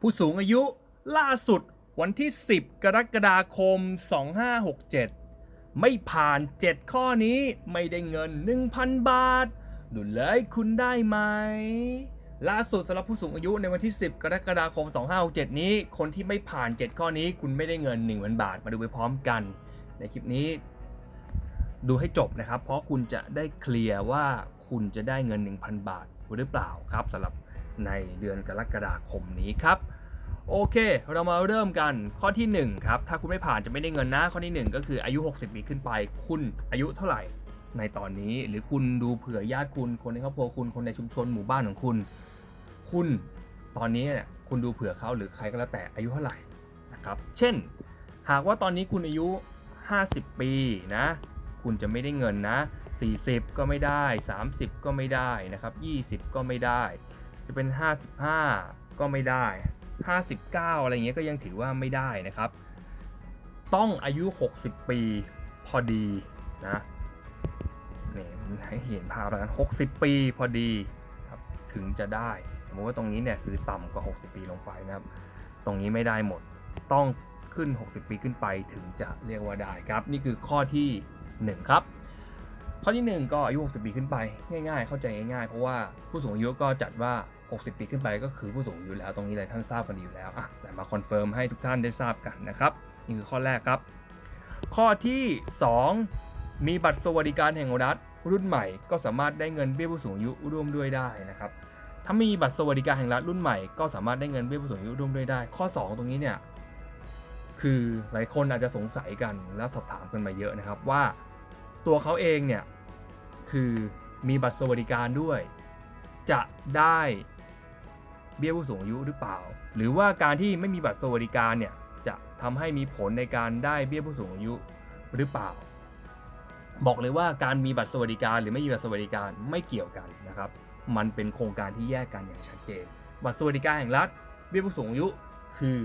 ผู้สูงอายุล่าสุดวันที่ 10 กรกฎาคม 2567 ไม่ผ่าน 7 ข้อนี้ไม่ได้เงิน 1,000 บาท ดูเลยคุณได้ไหม ล่าสุดสำหรับผู้สูงอายุในวันที่ 10 กรกฎาคม 2567 นี้ คนที่ไม่ผ่าน 7 ข้อนี้คุณไม่ได้เงิน 1,000 บาท มาดูไปพร้อมกัน ในคลิปนี้ ดูให้จบนะครับ เพราะคุณจะได้เคลียร์ว่าคุณจะได้เงิน 1,000 บาทหรือเปล่าครับสำหรับ ในเดือนกรกฎาคมนี้ครับโอเค เรามาเริ่มกันข้อที่ 1 ครับ ถ้าคุณไม่ผ่านจะไม่ได้เงินนะ ข้อที่ 1 ก็คืออายุ 60 ปีขึ้นไป คุณอายุเท่าไหร่ในตอนนี้ หรือคุณดูเผื่อญาติคุณ คนในครอบครัวคุณ คนในชุมชนหมู่บ้านของคุณ คุณตอนนี้เนี่ยคุณดูเผื่อเขาหรือใครก็แล้วแต่อายุเท่าไหร่นะครับ เช่น หากว่าตอนนี้คุณอายุ 50 ปีนะ คุณจะไม่ได้เงินนะ 40 ก็ไม่ได้ 30 ก็ไม่ได้นะครับ 20 ก็ไม่ได้ จะเป็น 55 ก็ไม่ได้ 59 อะไรเงี้ยก็ยังถือว่าไม่ได้นะครับ ต้องอายุ 60 ปีพอดีนะนี่ให้เห็นภาพแล้วกัน60 ปีพอดีครับถึงจะได้สมมติว่าตรงนี้เนี่ยคือต่ำกว่า 60 ปีลงไปนะครับ ตรงนี้ไม่ได้หมดต้องขึ้น 60 ปีขึ้นไปถึงจะเรียกว่าได้ครับ นี่คือข้อที่ 1 ครับ ข้อที่ 1 ก็อายุ 60 ปีขึ้นไปง่าย ๆ เข้าใจง่ายๆ เพราะว่าผู้สูงอายุก็จัดว่า 60 ปีขึ้นไปก็คือผู้สูงอายุแล้วตรงนี้หลายท่านทราบกันดีอยู่แล้วอะแต่มาคอนเฟิร์มให้ทุกท่านได้ทราบกันนะครับนี่คือข้อแรกครับ ข้อที่ 2 มีบัตรสวัสดิการแห่งรัฐรุ่นใหม่ ก็สามารถได้เงินเบี้ยผู้สูงอายุร่วมด้วยได้นะครับถ้ามีบัตรสวัสดิการแห่งรัฐรุ่นใหม่ก็สามารถได้เงินเบี้ยผู้สูงอายุร่วมด้วยได้ ข้อ 2 ตรงนี้เนี่ยคือหลายคนอาจจะสงสัยกันและสอบถามกันมาเยอะนะครับว่าตัวเขาเองเนี่ยคือมีบัตรสวัสดิการด้วย จะได้ เบี้ยผู้สูงอายุหรือเปล่า หรือว่าการที่ไม่มีบัตรสวัสดิการเนี่ยจะทำให้มีผลในการได้เบี้ยผู้สูงอายุหรือเปล่า บอกเลยว่าการมีบัตรสวัสดิการ หรือไม่มีบัตรสวัสดิการไม่เกี่ยวกันนะครับ มันเป็นโครงการที่แยกกันอย่างชัดเจน บัตรสวัสดิการแห่งรัฐ เบี้ยผู้สูงอายุ คือ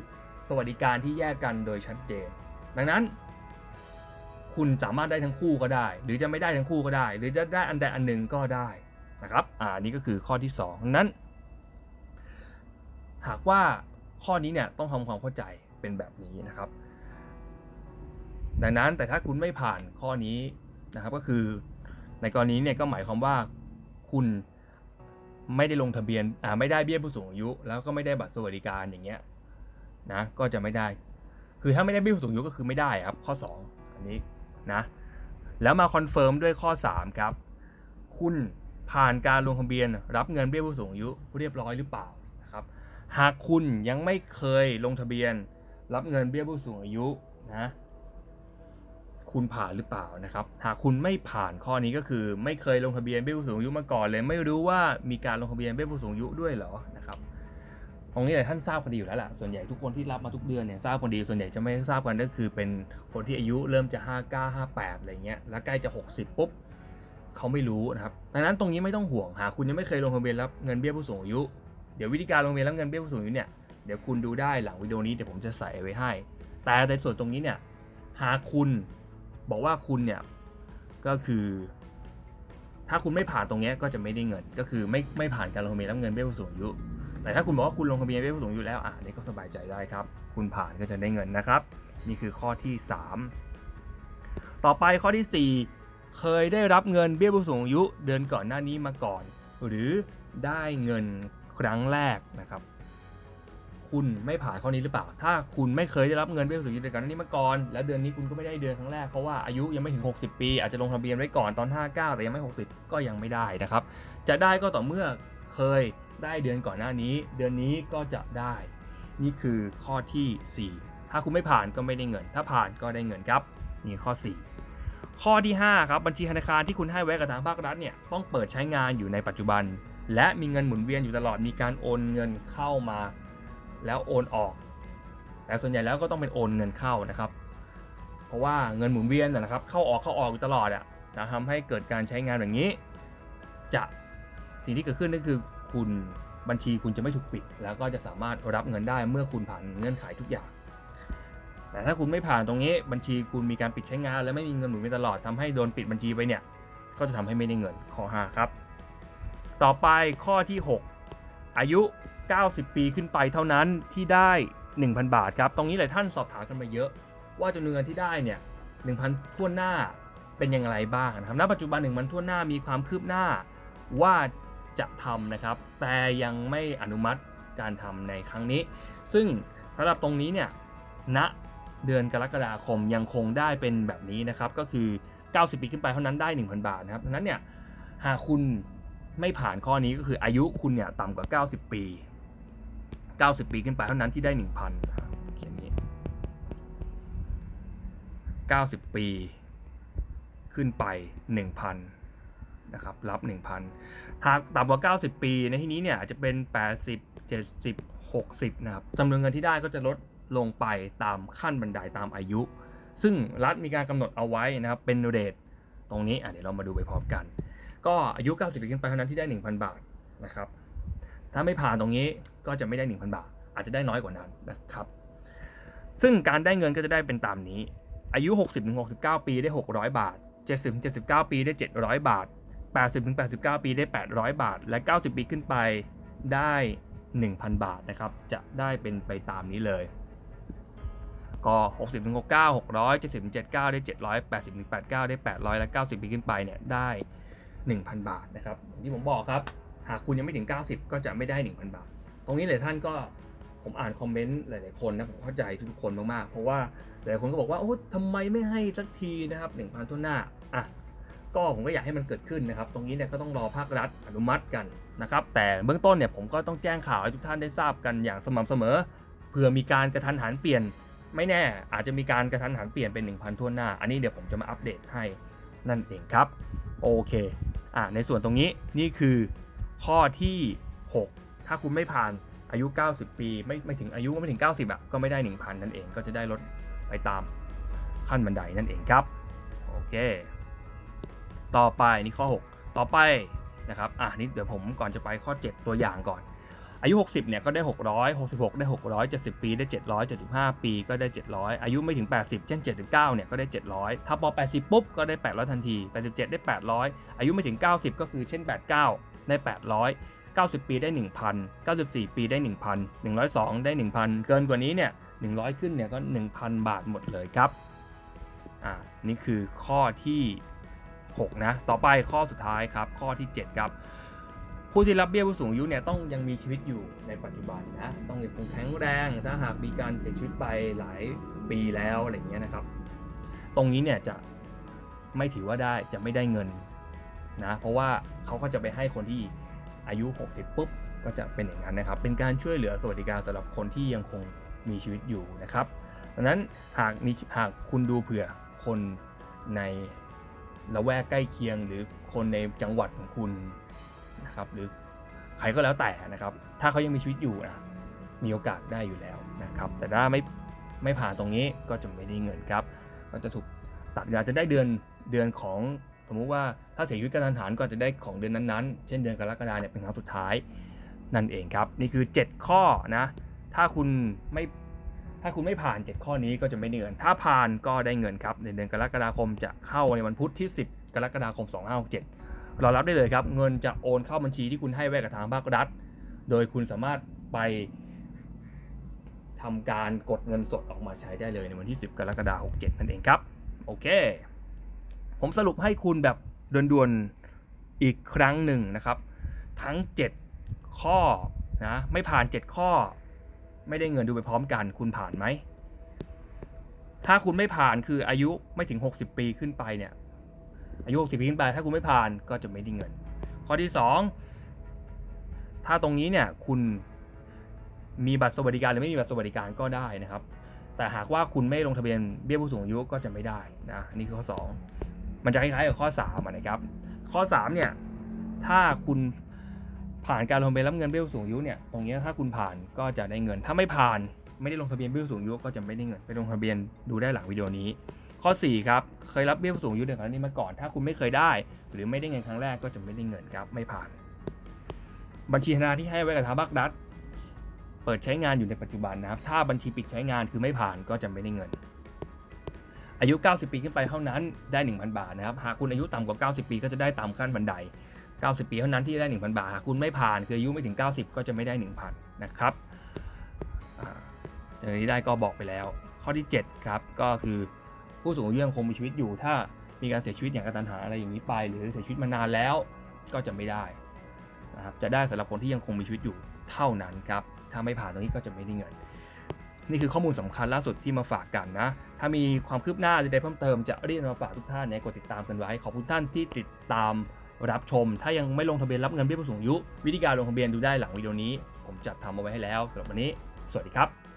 สวัสดิการที่แยกกันโดยชัดเจน ดังนั้น คุณสามารถได้ทั้งคู่ก็ได้ หรือจะไม่ได้ทั้งคู่ก็ได้ หรือจะได้อันใดอันหนึ่งก็ได้นะครับ อ่านี่ก็คือข้อที่2ดังนั้น หากว่าข้อนี้เนี่ยต้องทำความเข้าใจเป็นแบบนี้นะครับ ดังนั้นแต่ถ้าคุณไม่ผ่านข้อนี้นะครับก็คือในกรณีเนี่ยก็หมายความว่าคุณไม่ได้ลงทะเบียนอ่าไม่ได้เบี้ยผู้สูงอายุ แล้วก็ไม่ได้บัตรสวัสดิการอย่างเงี้ยนะก็จะไม่ได้ คือถ้าไม่ได้เบี้ยผู้สูงอายุก็คือไม่ได้ครับข้อ 2 อันนี้นะแล้วมาคอนเฟิร์มด้วยข้อ 3 ครับ คุณผ่านการลงทะเบียน รับเงินเบี้ยผู้สูงอายุเรียบร้อยหรือเปล่า หากคุณยังไม่เคยลงทะเบียน รับเงินเบี้ยผู้สูงอายุนะคุณผ่านหรือเปล่านะครับ หากคุณไม่ผ่านข้อนี้ก็คือ ไม่เคยลงทะเบียนเบี้ยผู้สูงอายุมาก่อนเลย ไม่รู้ว่ามีการลงทะเบียนเบี้ยผู้สูงอายุด้วยเหรอนะครับตรงนี้หลายท่านทราบกันดีอยู่แล้วแหละส่วนใหญ่ทุกคนที่รับมาทุกเดือนเนี่ยทราบกันดี ส่วนใหญ่จะไม่ทราบกันก็คือเป็นคนที่อายุเริ่มจะ 59 58 อะไรเงี้ย แล้วใกล้จะ 60 ปุ๊บเขาไม่รู้นะครับ ดังนั้นตรงนี้ไม่ต้องห่วง หากคุณยังไม่เคยลงทะเบียนรับเงินเบี้ยผู้สูงอายุ ดี๋ยววิธีการลงทะเบียนรับเงินเบี้ยผู้สูงอายุเนี่ยเดี๋ยวคุณดูได้หลังวิดีโอนี้เดี๋ยวผมจะใส่ไว้ให้ แต่ในส่วนตรงนี้เนี่ยหากคุณบอกว่าคุณเนี่ยก็คือ ถ้าคุณไม่ผ่านตรงนี้ก็จะไม่ได้เงิน ก็คือไม่ไม่ผ่านการลงทะเบียนรับเงินเบี้ยผู้สูงอายุแต่ถ้าคุณบอกว่าคุณลงทะเบียนเบี้ยผู้สูงอายุแล้วอะอันนี้ก็สบายใจได้ครับ คุณผ่านก็จะได้เงินนะครับ นี่คือข้อที่ 3 ต่อไปข้อที่ 4 เคยได้รับเงินเบี้ยผู้สูงอายุ เดือนก่อนหน้านี้มาก่อน หรือได้เงิน ครั้งแรกนะครับ คุณไม่ผ่านข้อนี้หรือเปล่า ถ้าคุณไม่เคยได้รับเงินเบี้ยผู้สูงอายุเดือนก่อนนี้มาก่อน แล้วเดือนนี้คุณก็ไม่ได้เดือนครั้งแรกเพราะว่าอายุยังไม่ถึง 60 ปี อาจจะลงทะเบียนไว้ก่อนตอน 59 แต่ยังไม่ 60 ก็ยังไม่ได้นะครับ จะได้ก็ต่อเมื่อเคยได้เดือนก่อนหน้านี้ เดือนนี้ก็จะได้ นี่คือข้อที่ 4 ถ้าคุณไม่ผ่านก็ไม่ได้เงิน ถ้าผ่านก็ได้เงินครับนี่ข้อ 4ข้อที่ 5 ครับ บัญชีธนาคารที่คุณให้ไว้กับทางภาครัฐเนี่ยต้องเปิดใช้งานอยู่ในปัจจุบัน และมีเงินหมุนเวียนอยู่ตลอดมีการโอนเงินเข้ามา แล้วโอนออก แต่ส่วนใหญ่แล้วก็ต้องเป็นโอนเงินเข้านะครับ เพราะว่าเงินหมุนเวียนนะครับเข้าออกเข้าออกอยู่ตลอดอะจะทำให้เกิดการใช้งานแบบนี้ จะสิ่งที่เกิดขึ้นก็คือคุณบัญชีคุณจะไม่ถูกปิด แล้วก็จะสามารถรับเงินได้เมื่อคุณผ่านเงื่อนไขทุกอย่าง แต่ถ้าคุณไม่ผ่านตรงนี้บัญชีคุณมีการปิดใช้งาน และไม่มีเงินหมุนเวียนตลอดทำให้โดนปิดบัญชีไปเนี่ยก็จะทำให้ไม่ได้เงินข้อ5ครับ ต่อไปข้อที่ 6 อายุ 90 ปีขึ้นไปเท่านั้นที่ได้ 1,000 บาทครับ ตรงนี้หลายท่านสอบถามกันมาเยอะ ว่าจำนวนเงินที่ได้เนี่ย1,000ทั่วหน้าเป็นอย่างไรบ้างนะครับ ณ ปัจจุบัน1,000ทั่วหน้ามีความคืบหน้าว่าจะทำนะครับ แต่ยังไม่อนุมัติการทำในครั้งนี้ ซึ่งสำหรับตรงนี้เนี่ยณเดือนกรกฎาคมยังคงได้เป็นแบบนี้นะครับ ก็คือ 90 ปีขึ้นไปเท่านั้นได้ 1,000 บาทนะครับดังนั้นเนี่ยหากคุณ ไม่ผ่านข้อนี้ก็คืออายุคุณเนี่ยต่ำกว่า 90 ปี 90 ปีขึ้นไปเท่านั้นที่ได้ 1,000นะครับเขียนนี้ 90 ปีขึ้นไป 1,000นะครับรับ 1,000หากต่ำกว่า 90 ปี ในที่นี้เนี่ยอาจจะเป็น 80 70 60นะครับจำนวนเงินที่ได้ก็จะลดลงไปตามขั้นบันไดตามอายุ ซึ่งรัฐมีการกำหนดเอาไว้นะครับเป็นเรทตรงนี้อะเดี๋ยวเรามาดูไปพร้อมกัน ก็อายุ 90ปีขึ้นไปเท่านั้นที่ได้ 1,000 บาทนะครับ ถ้าไม่ผ่านตรงนี้ก็จะไม่ได้ 1,000 บาท อาจจะได้น้อยกว่านั้นนะครับ ซึ่งการได้เงินก็จะได้เป็นตามนี้ อายุ 60-69 ปีได้ 600 บาท 70-79 ปีได้ 700 บาท 80-89 ปีได้ 800 บาท และ 90 ปีขึ้นไปได้ 1,000 บาทนะครับ จะได้เป็นไปตามนี้เลย ก็ 60ถึง69 600 70ถึง79 ได้ 700 80ถึง89 ได้ 800 และ 90 ปีขึ้นไปเนี่ยได้ 1,000 บาทนะครับอย่างที่ผมบอกครับ หากคุณยังไม่ถึง 90 ก็จะไม่ได้ 1,000 บาท ตรงนี้หลายท่านก็ผมอ่านคอมเมนต์หลาย ๆ คนนะผมเข้าใจทุกคนมาก ๆ เพราะว่าหลายคนก็บอกว่าโอ้ทำไมไม่ให้สักทีนะครับ 1,000ทั่วหน้าอะก็ผมก็อยากให้มันเกิดขึ้นนะครับ ตรงนี้เนี่ยก็ต้องรอภาครัฐอนุมัติกันนะครับ แต่เบื้องต้นเนี่ยผมก็ต้องแจ้งข่าวให้ทุกท่านได้ทราบกันอย่างสม่ำเสมอเผื่อมีการกระทันหันเปลี่ยน ไม่แน่ อาจจะมีการกระทันหันเปลี่ยนเป็น 1,000ทั่วหน้า อันนี้เดี๋ยวผมจะมาอัปเดตให้นั่นเองครับ โอเค อ่าในส่วนตรงนี้นี่คือข้อที่ 6 ถ้าคุณไม่ผ่านอายุ 90 ปี ไม่ไม่ถึงอายุไม่ถึง 90อะก็ไม่ได้ 1,000 นั่นเองก็จะได้ลดไปตามขั้นบันไดนั่นเองครับโอเค ต่อไปนี่ข้อ 6 ต่อไปนะครับอะนี่เดี๋ยวผมก่อนจะไปข้อ 7 ตัวอย่างก่อน อายุ 60เนี่ยก็ได้ 600 66 ได้ 600 70 ปีได้ 700 75 ปีก็ได้ 700 อายุไม่ถึง 80 เช่น 79เนี่ยก็ได้ 700 ถ้าพอ 80 ปุ๊บก็ได้ 800 ทันที 87 ได้ 800 อายุไม่ถึง 90 ก็คือเช่น 89 ได้ 800 90 ปีได้ 1,000 94 ปีได้ 1,000 102 ได้ 1,000 เกินกว่านี้เนี่ย 100 ขึ้นเนี่ยก็ 1,000 บาทหมดเลยครับ อ่า นี่คือข้อที่ 6 นะ ต่อไปข้อสุดท้ายครับ ข้อที่ 7 ครับ ผู้ที่รับเบี้ยผู้สูงอายุเนี่ยต้องยังมีชีวิตอยู่ในปัจจุบันนะต้องยังคงแข็งแรง ถ้าหากมีการเสียชีวิตไปหลายปีแล้วอะไรอย่างเงี้ยนะครับ ตรงนี้เนี่ยจะไม่ถือว่าได้จะไม่ได้เงินนะเพราะว่าเขาก็จะไปให้คนที่อายุ 60 ปุ๊บก็จะเป็นอย่างนั้นนะครับ เป็นการช่วยเหลือสวัสดิการสำหรับคนที่ยังคงมีชีวิตอยู่นะครับดังนั้นหากมีหากคุณดูเผื่อคนในละแวกใกล้เคียงหรือคนในจังหวัดของคุณ นะครับ หรือใครก็แล้วแต่นะครับ ถ้าเขายังมีชีวิตอยู่นะมีโอกาสได้อยู่แล้วนะครับ แต่ถ้าไม่ไม่ผ่านตรงนี้ก็จะไม่ได้เงินครับ ก็จะถูกตัดงานจะได้เดือนเดือนของสมมุติว่าถ้าเสียชีวิตกระทันหันก็จะได้ของเดือนนั้นๆ เช่นเดือนกรกฎาเนี่ยเป็นครั้งสุดท้ายนั่นเองครับ นี่คือ 7 ข้อนะ ถ้าคุณไม่ถ้าคุณไม่ผ่าน 7 ข้อนี้ก็จะไม่ได้เงิน ถ้าผ่านก็ได้เงินครับในเดือนกรกฎาคมจะเข้าในวันพุธที่ 10 กรกฎาคม 2567 รอรับได้เลยครับ เงินจะโอนเข้าบัญชีที่คุณให้ไว้กับทางภาครัฐ โดยคุณสามารถไปทำการกดเงินสดออกมาใช้ได้เลยในวันที่ 10 กรกฎาคม67นั่นเองครับ โอเค ผมสรุปให้คุณแบบด่วนๆ อีกครั้งหนึ่งนะครับ ทั้ง 7 ข้อนะไม่ผ่าน 7 ข้อ ไม่ได้เงินดูไปพร้อมกันคุณผ่านไหม ถ้าคุณไม่ผ่านคืออายุไม่ถึง 60 ปีขึ้นไปเนี่ย อายุ60ปีขึ้นไปถ้าคุณไม่ผ่านก็จะไม่ได้เงิน ข้อที่ 2 ถ้าตรงนี้เนี่ยคุณมีบัตรสวัสดิการหรือไม่มีบัตรสวัสดิการก็ได้นะครับ แต่หากว่าคุณไม่ลงทะเบียนเบี้ยผู้สูงอายุก็จะไม่ได้นะนี่คือข้อ 2 มันจะคล้ายๆกับข้อ3นะครับ ข้อ3เนี่ยถ้าคุณผ่านการลงทะเบียนรับเงินเบี้ยผู้สูงอายุเนี่ยตรงนี้ถ้าคุณผ่านก็จะได้เงิน ถ้าไม่ผ่านไม่ได้ลงทะเบียนเบี้ยผู้สูงอายุก็จะไม่ได้เงิน ไปลงทะเบียนดูได้หลังวิดีโอนี้ ข้อ 4 ครับ เคยรับเบี้ยผู้สูงอายุในครั้งนี้มาก่อน ถ้าคุณไม่เคยได้ หรือไม่ได้เงินครั้งแรกก็จะไม่ได้เงินครับ ไม่ผ่าน บัญชีธนาคารที่ให้ไว้กับทางภาครัฐเปิดใช้งานอยู่ในปัจจุบันนะครับ ถ้าบัญชีปิดใช้งานคือไม่ผ่านก็จะไม่ได้เงิน อายุ 90 ปีขึ้นไปเท่านั้นได้ 1,000 บาทนะครับ หากคุณอายุต่ำกว่า 90 ปีก็จะได้ตามขั้นบันได 90 ปีเท่านั้นที่ได้ 1,000 บาท หากคุณไม่ผ่านคืออายุไม่ถึง 90 ก็จะไม่ได้ 1,000 นะครับอ่าอย่างนี้ได้ก็บอกไปแล้ว ข้อที่ 7 ครับ ก็คือ ผู้สูงอายุยังคงมีชีวิตอยู่ ถ้ามีการเสียชีวิตอย่างกระตันหันอะไรอย่างนี้ไป หรือเสียชีวิตมานานแล้วก็จะไม่ได้นะครับจะได้สำหรับคนที่ยังคงมีชีวิตอยู่เท่านั้นครับถ้าไม่ผ่านตรงนี้ก็จะไม่ได้เงิน นี่คือข้อมูลสำคัญล่าสุดที่มาฝากกันนะ ถ้ามีความคืบหน้าใดๆเพิ่มเติมจะรีบนมาฝากทุกท่านเนี่ยกดติดตามกันไว้ ขอบคุณท่านที่ติดตามรับชม ถ้ายังไม่ลงทะเบียนรับเงินเบี้ยผู้สูงอายุ วิธีการลงทะเบียนดูได้หลังวิดีโอนี้ ผมจัดทำเอาไว้ให้แล้วสำหรับวันนี้ สวัสดีครับ